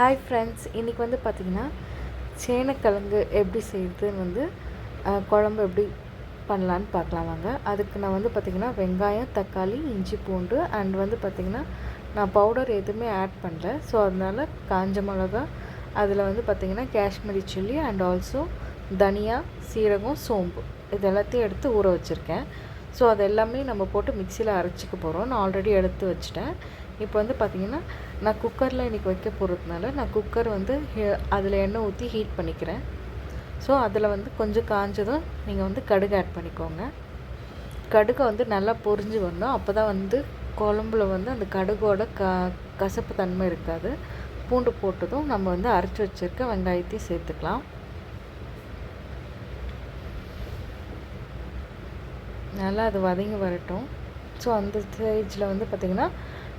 Hi friends இன்றைக்கி வந்து பார்த்திங்கன்னா சேனக்கிழங்கு எப்படி செய்யறதுன்னு வந்து குழம்பு எப்படி பண்ணலான்னு பார்க்கலாம் வாங்க. அதுக்கு நான் வந்து பார்த்திங்கன்னா வெங்காயம் தக்காளி இஞ்சி பூண்டு அண்ட் வந்து பார்த்திங்கன்னா நான் பவுடர் எதுவுமே ஆட் பண்ணல. ஸோ அதனால காஞ்ச மிளகா அதில் வந்து பார்த்திங்கன்னா காஷ்மீரி சில்லி அண்ட் ஆல்சோ தனியா சீரகம் சோம்பு. இது எல்லாத்தையும் எடுத்து ஊற வச்சுருக்கேன். ஸோ அது எல்லாமே நம்ம போட்டு மிக்சியில் அரைச்சிக்க போகிறோம் நான் ஆல்ரெடி எடுத்து வச்சுட்டேன். இப்போ வந்து பார்த்திங்கன்னா நான் குக்கரில் இன்றைக்கி வைக்க போகிறதுனால நான் குக்கர் வந்து அதில் எண்ணெய் ஊற்றி ஹீட் பண்ணிக்கிறேன். ஸோ அதில் வந்து கொஞ்சம் காஞ்சதும் நீங்கள் வந்து கடுகு ஆட் பண்ணிக்கோங்க. கடுகை வந்து நல்லா பொரிஞ்சு வரணும். அப்போ தான் வந்து குழம்புல வந்து அந்த கடுகோட க கசப்பு தன்மை இருக்காது. பூண்டு போட்டதும் நம்ம வந்து அரைச்சி வச்சுருக்க வெங்காயத்தையும் சேர்த்துக்கலாம். நல்லா அது வதங்கி வரட்டும். ஸோ அந்த ஸ்டேஜில் வந்து பார்த்திங்கன்னா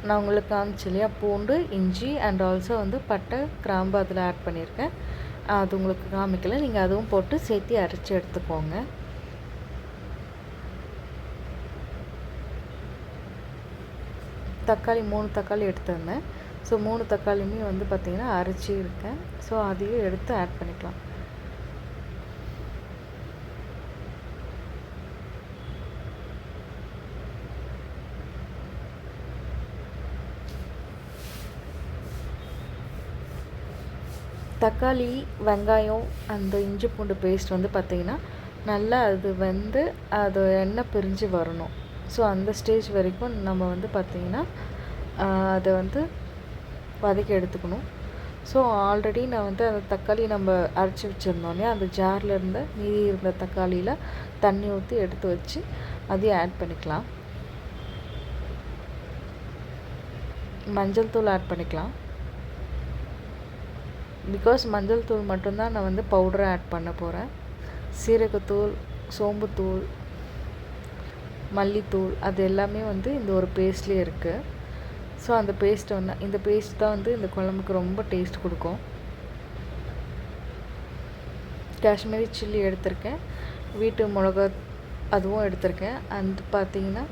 நான் உங்களுக்கு காமிச்சு இல்லையா? பூண்டு இஞ்சி அண்ட் ஆல்சோ வந்து பட்டை கிராம்பு அதில் ஆட் பண்ணியிருக்கேன். அது உங்களுக்கு காமிக்கல. நீங்கள் அதுவும் போட்டு சேர்த்து அரைச்சி எடுத்துக்கோங்க. தக்காளி மூணு தக்காளி எடுத்திருந்தேன். ஸோ மூணு தக்காளியுமே வந்து பார்த்திங்கன்னா அரைச்சி இருக்கேன். ஸோ அதையும் எடுத்து ஆட் பண்ணிக்கலாம். தக்காளி வெங்காயம் அந்த இஞ்சி பூண்டு பேஸ்ட் வந்து பார்த்திங்கன்னா நல்லா அது வந்து அது எண்ணெய் பிரிஞ்சு வரணும். ஸோ அந்த ஸ்டேஜ் வரைக்கும் நம்ம வந்து பார்த்திங்கன்னா அதை வந்து வதக்கி எடுத்துக்கணும். ஸோ ஆல்ரெடி நான் வந்து அந்த தக்காளி நம்ம அரைச்சி வச்சுருந்தோம் அந்த ஜாரில் இருந்த மீதி இருந்த தக்காளியில் தண்ணி ஊற்றி எடுத்து வச்சு அதையும் ஆட் பண்ணிக்கலாம். மஞ்சள் தூள் ஆட் பண்ணிக்கலாம். பிகாஸ் மஞ்சள் தூள் மட்டும்தான் நான் வந்து பவுடரை ஆட் பண்ண போகிறேன் சீரகத்தூள் சோம்புத்தூள் மல்லித்தூள் அது எல்லாமே வந்து இந்த ஒரு பேஸ்ட்லேயே இருக்குது ஸோ அந்த பேஸ்ட் வந்து இந்த பேஸ்ட் தான் வந்து இந்த குழம்புக்கு ரொம்ப டேஸ்ட் கொடுக்கும். காஷ்மீரி சில்லி எடுத்திருக்கேன். வீட்டு மிளகா அதுவும் எடுத்திருக்கேன். அண்ட் பார்த்தீங்கன்னா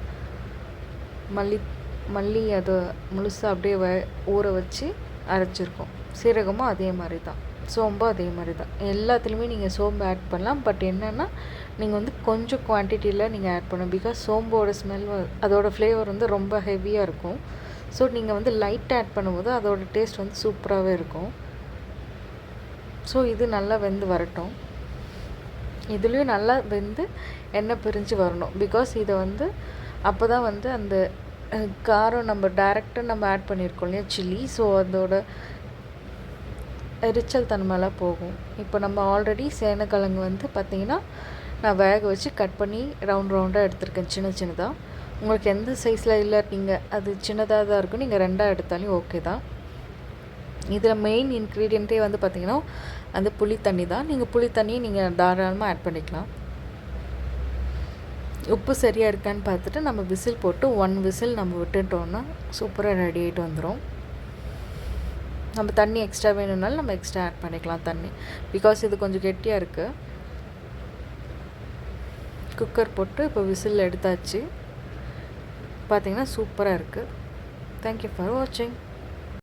மல்லி மல்லி அதை முழுசாக அப்படியே வ ஊற வச்சு அரைச்சிருக்கோம். சீரகமும் அதே மாதிரி தான் சோம்பும் அதே மாதிரி தான் எல்லாத்துலேயுமே நீங்கள் சோம்பு ஆட் பண்ணலாம். பட் என்னென்னா நீங்கள் வந்து கொஞ்சம் குவான்டிட்டியில் நீங்கள் ஆட் பண்ணணும். பிகாஸ் சோம்போட ஸ்மெல் அதோட ஃப்ளேவர் வந்து ரொம்ப ஹெவியாக இருக்கும். ஸோ நீங்கள் வந்து லைட் ஆட் பண்ணும்போது அதோட டேஸ்ட் வந்து சூப்பராகவே இருக்கும். ஸோ இது நல்லா வெந்து வரட்டும். இதுலேயும் நல்லா வெந்து எண்ணெய் பிரிஞ்சு வரணும். பிகாஸ் இதை வந்து அப்போ தான் வந்து அந்த காரம் நம்ம டேரெக்டாக நம்ம ஆட் பண்ணியிருக்கோம் இல்லையா? சில்லி ஸோ அதோட எரிச்சல் தன்மைலாம் போகும். இப்போ நம்ம ஆல்ரெடி சேனக்கிழங்கு வந்து பார்த்திங்கன்னா நான் வேக வச்சு கட் பண்ணி ரவுண்ட் ரவுண்டாக எடுத்திருக்கேன். சின்ன சின்னதாக உங்களுக்கு எந்த சைஸில் இல்லை நீங்கள் அது சின்னதாக தான் இருக்கும். நீங்கள் ரெண்டாக எடுத்தாலும் ஓகே தான். இதில் மெயின் இன்க்ரீடியண்ட்டே வந்து பார்த்திங்கன்னா அந்த புளி தண்ணி தான். நீங்கள் புளி தண்ணியை நீங்கள் தாராளமாக ஆட் பண்ணிக்கலாம். உப்பு சரியாக இருக்கான்னு பார்த்துட்டு நம்ம விசில் போட்டு ஒன் விசில் நம்ம விட்டுட்டோன்னா சூப்பராக ரெடி ஆகிட்டு வந்துடும் நம்ம தண்ணி எக்ஸ்ட்ரா வேணும்னாலும் நம்ம எக்ஸ்ட்ரா ஆட் பண்ணிக்கலாம் தண்ணி. பிகாஸ் இது கொஞ்சம் கெட்டியாக இருக்குது குக்கர் போட்டு இப்போ விசில் எடுத்தாச்சு. பார்த்திங்கன்னா சூப்பராக இருக்குது தேங்க்யூ ஃபார் வாட்சிங்